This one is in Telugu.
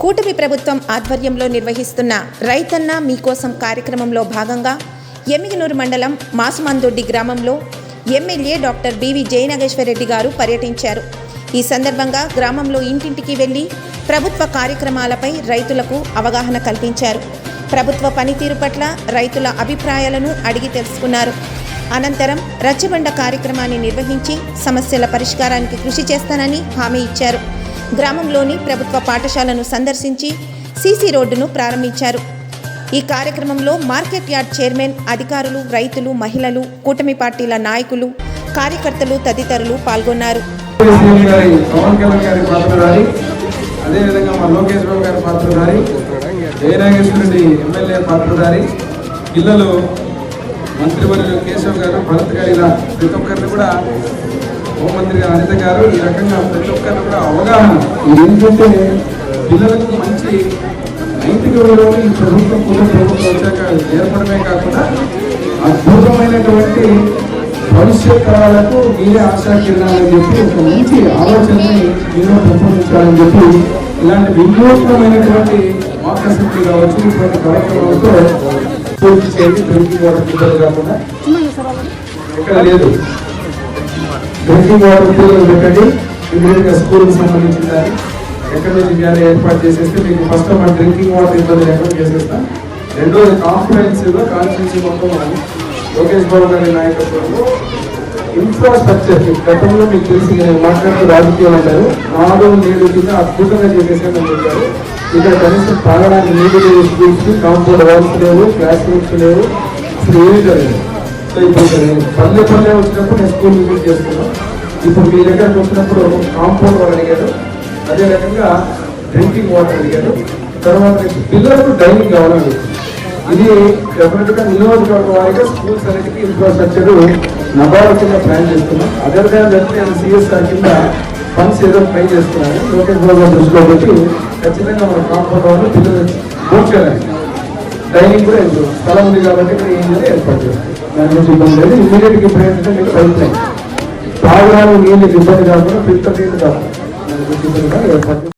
కూటమి ప్రభుత్వం ఆధ్వర్యంలో నిర్వహిస్తున్న రైతన్న మీకోసం కార్యక్రమంలో భాగంగా ఎమిగినూరు మండలం మాసుమందొడ్డి గ్రామంలో ఎమ్మెల్యే డాక్టర్ బివి జయనాగేశ్వరరెడ్డి గారు పర్యటించారు. ఈ సందర్భంగా గ్రామంలో ఇంటింటికి వెళ్ళి ప్రభుత్వ కార్యక్రమాలపై రైతులకు అవగాహన కల్పించారు. ప్రభుత్వ పనితీరు పట్ల రైతుల అభిప్రాయాలను అడిగి తెలుసుకున్నారు. అనంతరం రచ్చబండ కార్యక్రమాన్ని నిర్వహించి సమస్యల పరిష్కారానికి కృషి చేస్తానని హామీ ఇచ్చారు. గ్రామంలోని ప్రభుత్వ పాఠశాలను సందర్శించి సీసీ రోడ్డును ప్రారంభించారు. ఈ కార్యక్రమంలో మార్కెట్ యార్డ్ చైర్మన్ అధికారులు రైతులు మహిళలు కూటమి పార్టీల నాయకులు కార్యకర్తలు తదితరులు పాల్గొన్నారు. అదేవిధంగా మా లోకేష్ బాబు గారి పాత్రధారి జయనాగేశ్వర ఎమ్మెల్యే పాత్రధారి పిల్లలు మంత్రివర్యులు కేశవ్ గారు భరత్ గారు ఇలా ప్రతి ఒక్కరిని కూడా హోంమంత్రి అనిత గారు ఈ రకంగా ప్రతి ఒక్కరిని కూడా అవగాహన ఇది ఏంటంటే పిల్లలకు మంచి నైతిక విలువలు ఈ ప్రభుత్వం కూడా ప్రభుత్వం వచ్చాక ఏర్పడమే కాకుండా అద్భుతమైనటువంటి భవిష్యత్ తరాలకు మీరే ఆశా కిరణాలని చెప్పి ఒక మంచి ఆలోచనని మీలో పెంపొందించాలని చెప్పి ఇలాంటి వినూత్నమైనటువంటి ఆకర్షణ కావచ్చు ఇటువంటి కార్యక్రమాలతో పూర్తి చేయండి పిల్లలు కాకుండా ఎక్కడ లేదు. డ్రింకింగ్ వాటర్ పిల్లలు పెట్టండి. ఇమీడియట్గా స్కూల్కి సంబంధించిన దాన్ని ఎక్కడ నుంచి కానీ ఏర్పాటు చేసేస్తే మీకు ఫస్ట్ మన డ్రింకింగ్ వాటర్ ఇబ్బంది లేకుండా చేసేస్తాం. రెండోది కాంప్రహెన్సివ్గా కాన్స్టిట్యూన్సీ మొత్తం మనం లోకేష్ బాబు గారి నాయకత్వంలో ఇన్ఫ్రాస్ట్రక్చర్ గతంలో మీకు తెలిసి నేను మాట్లాడుతూ రాజకీయం అంటారు. నాలుగు నీళ్ళు కింద అద్భుతంగా చేసేసామని చెప్పారు. ఇక్కడ కనీసం తాగడానికి నీళ్ళు లేవు స్కూల్స్ కాంపౌండ్ వాల్స్ లేవు క్లాస్ రూమ్స్ లేవు. అసలు ఏమీ జరగదు సో ఇప్పుడు పల్లె పల్లె వచ్చినప్పుడు నేను స్కూల్ విజిట్ చేస్తున్నాను ఇప్పుడు మీ దగ్గరకు వచ్చినప్పుడు కాంపౌండ్ వాళ్ళు అడిగాడు. అదే రకంగా డ్రింకింగ్ వాటర్ అడిగాడు. తర్వాత పిల్లలకు డైనింగ్ కావాలని ఇది డెఫినెట్గా నియోజకవర్గ వారిగా స్కూల్స్ అన్నిటికీ ఇన్ఫ్రాస్ట్రక్చర్ నబార్డు కింద ప్లాన్ చేస్తున్నాం అదర్ దాన్ దట్ నేను సిఎస్ఆర్ కింద ఫండ్స్ ఏదో ట్రై చేస్తున్నాను లోకేష్ బాబు గారు దృష్టిలో పెట్టి ఖచ్చితంగా మన కాంపౌండ్ వాళ్ళు పిల్లలు కూర్చోలేదు డైనింగ్ కూడా ఇప్పుడు స్థలం ఉంది కాబట్టి ఇక్కడ ఏం చేయాలి ఏర్పాటు చేస్తాం. దాని గురించి ఇబ్బంది లేదు ఇమీడియట్ ఇప్పుడు ఏంటంటే మీకు పైప్ తాగడానికి నీళ్ళకి ఇబ్బంది కాకుండా ఫిల్టర్ నీళ్ళు కాకుండా దాని గురించి ఇబ్బంది కాదు